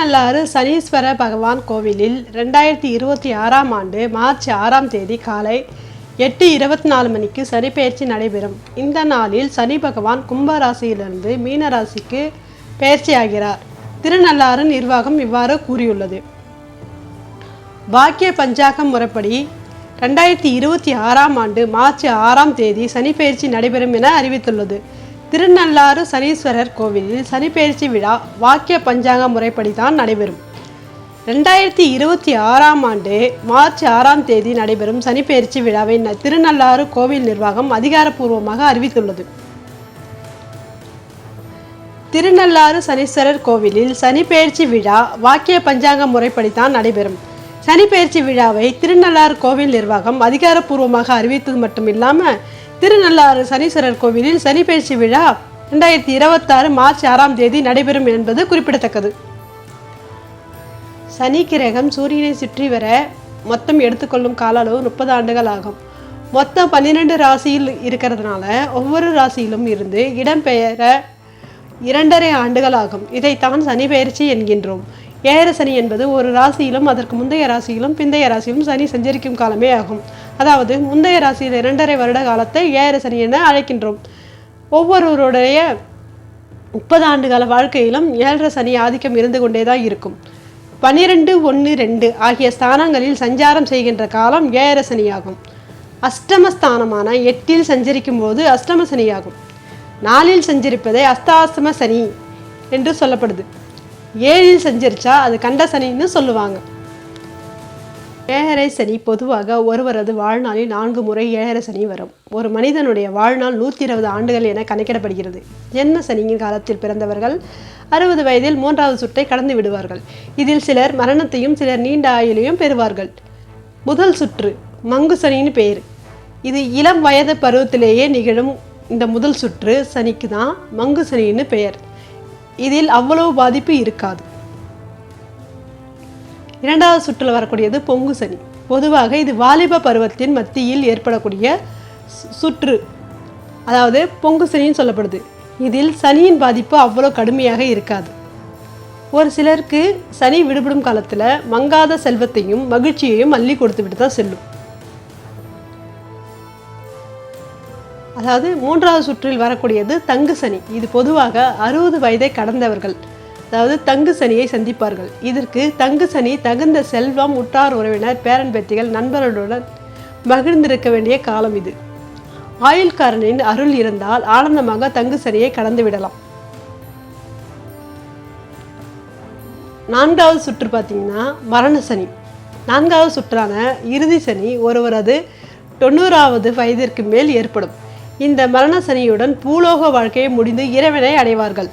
திருநள்ளாறு சனீஸ்வர பகவான் கோவிலில் ரெண்டாயிரத்தி இருபத்தி ஆறாம் ஆண்டு மார்ச் ஆறாம் தேதி காலை எட்டு இருபத்தி நாலு மணிக்கு சனிப்பெயர்ச்சி நடைபெறும். இந்த நாளில் சனி பகவான் கும்பராசியிலிருந்து மீனராசிக்கு பெயர்ச்சியாகிறார். திருநள்ளாறு நிர்வாகம் இவ்வாறு கூறியுள்ளது. பாக்கிய பஞ்சாகம் முறைப்படி ரெண்டாயிரத்தி இருபத்தி ஆறாம் ஆண்டு மார்ச் ஆறாம் தேதி சனிப்பெயர்ச்சி நடைபெறும் என அறிவித்துள்ளது. திருநள்ளாறு சனீஸ்வரர் கோவிலில் சனிப்பெயர்ச்சி விழா வாக்கிய பஞ்சாங்க முறைப்படி தான் நடைபெறும். ரெண்டாயிரத்தி இருபத்தி ஆறாம் ஆண்டு மார்ச் ஆறாம் தேதி நடைபெறும் சனிப்பெயர்ச்சி விழாவை திருநள்ளாறு கோவில் நிர்வாகம் அதிகாரப்பூர்வமாக அறிவித்துள்ளது. திருநள்ளாறு சனீஸ்வரர் கோவிலில் சனிப்பெயர்ச்சி விழா வாக்கிய பஞ்சாங்க முறைப்படி தான் நடைபெறும். சனிப்பெயர்ச்சி விழாவை திருநள்ளாறு கோவில் நிர்வாகம் அதிகாரப்பூர்வமாக அறிவித்தது மட்டும் இல்லாமல் திருநள்ளாறு சனீஸ்வரர் கோவிலில் சனிப்பெயர்ச்சி விழா ரெண்டாயிரத்தி இருபத்தாறு மார்ச் ஆறாம் தேதி நடைபெறும் என்பது குறிப்பிடத்தக்கது. சனி கிரகம் சூரியனை சுற்றி வர மொத்தம் எடுத்துக்கொள்ளும் கால அளவு முப்பது ஆண்டுகள் ஆகும். மொத்தம் பன்னிரெண்டு ராசியில் இருக்கிறதுனால ஒவ்வொரு ராசியிலும் இருந்து இடம்பெயர இரண்டரை ஆண்டுகள் ஆகும். இதைத்தான் சனி பெயர்ச்சி என்கின்றோம். ஏழர சனி என்பது ஒரு ராசியிலும் அதற்கு முந்தைய ராசியிலும் பிந்தைய ராசியிலும் சனி சஞ்சரிக்கும் காலமே ஆகும். அதாவது முந்தைய ராசியில் இரண்டரை வருட காலத்தை ஏழர சனி என அழைக்கின்றோம். ஒவ்வொருவருடைய முப்பது ஆண்டுகால வாழ்க்கையிலும் ஏழரை சனி ஆதிக்கம் இருந்து கொண்டே தான் இருக்கும். பன்னிரெண்டு ஒன்று ரெண்டு ஆகிய ஸ்தானங்களில் சஞ்சாரம் செய்கின்ற காலம் ஏழரை சனியாகும் அஷ்டமஸ்தானமான எட்டில் சஞ்சரிக்கும் போது அஷ்டம சனியாகும் நாலில் சஞ்சரிப்பதை அஸ்தாஸ்தம சனி என்று சொல்லப்படுது. ஏழில் செஞ்சிருச்சா அது கண்ட சனின்னு சொல்லுவாங்க. ஏழரை சனி பொதுவாக ஒருவரது வாழ்நாளில் நான்கு முறை ஏழரை சனி வரும். ஒரு மனிதனுடைய வாழ்நாள் நூற்றி இருபது ஆண்டுகள் என கணக்கிடப்படுகிறது. ஜென்ம சனியின் காலத்தில் பிறந்தவர்கள் அறுபது வயதில் மூன்றாவது சுற்றை கடந்து விடுவார்கள். இதில் சிலர் மரணத்தையும் சிலர் நீண்ட ஆயுளையும் பெறுவார்கள். முதல் சுற்று மங்கு சனின்னு பெயர். இது இளம் வயது பருவத்திலேயே நிகழும் இந்த முதல் சுற்று சனிக்கு தான் மங்கு சனின்னு பெயர். இதில் அவ்வளவு பாதிப்பு இருக்காது. இரண்டாவது சுற்றில் வரக்கூடியது பொங்கு சனி. பொதுவாக இது வாலிப பருவத்தின் மத்தியில் ஏற்படக்கூடிய சு- சுற்று. அதாவது பொங்கு சனின்னு சொல்லப்படுது. இதில் சனியின் பாதிப்பு அவ்வளோ கடுமையாக இருக்காது. ஒரு சிலருக்கு சனி விடுபடும் காலத்தில் மங்காத செல்வத்தையும் மகிழ்ச்சியையும் அள்ளி கொடுத்துவிட்டு தான் செல்லும். அதாவது மூன்றாவது சுற்றில் வரக்கூடியது தங்கு சனி. இது பொதுவாக அறுபது வயதை கடந்தவர்கள் அதாவது தங்கு சனியை சந்திப்பார்கள். இதற்கு தங்கு சனி தகுந்த செல்வம் உற்றார் உறவினர் பேரன் பேத்திகள் நண்பர்களுடன் மகிழ்ந்திருக்க வேண்டிய காலம் இது. ஆயுள்காரனின் அருள் இருந்தால் ஆனந்தமாக தங்கு சனியை கடந்து விடலாம். நான்காவது சுற்று பார்த்தீங்கன்னா மரண சனி. நான்காவது சுற்றான இறுதி சனி ஒருவரது தொண்ணூறாவது வயதிற்கு மேல் ஏற்படும். இந்த மரண சனியுடன் பூலோக வாழ்க்கையை முடிந்து இறைவனை அடைவார்கள்.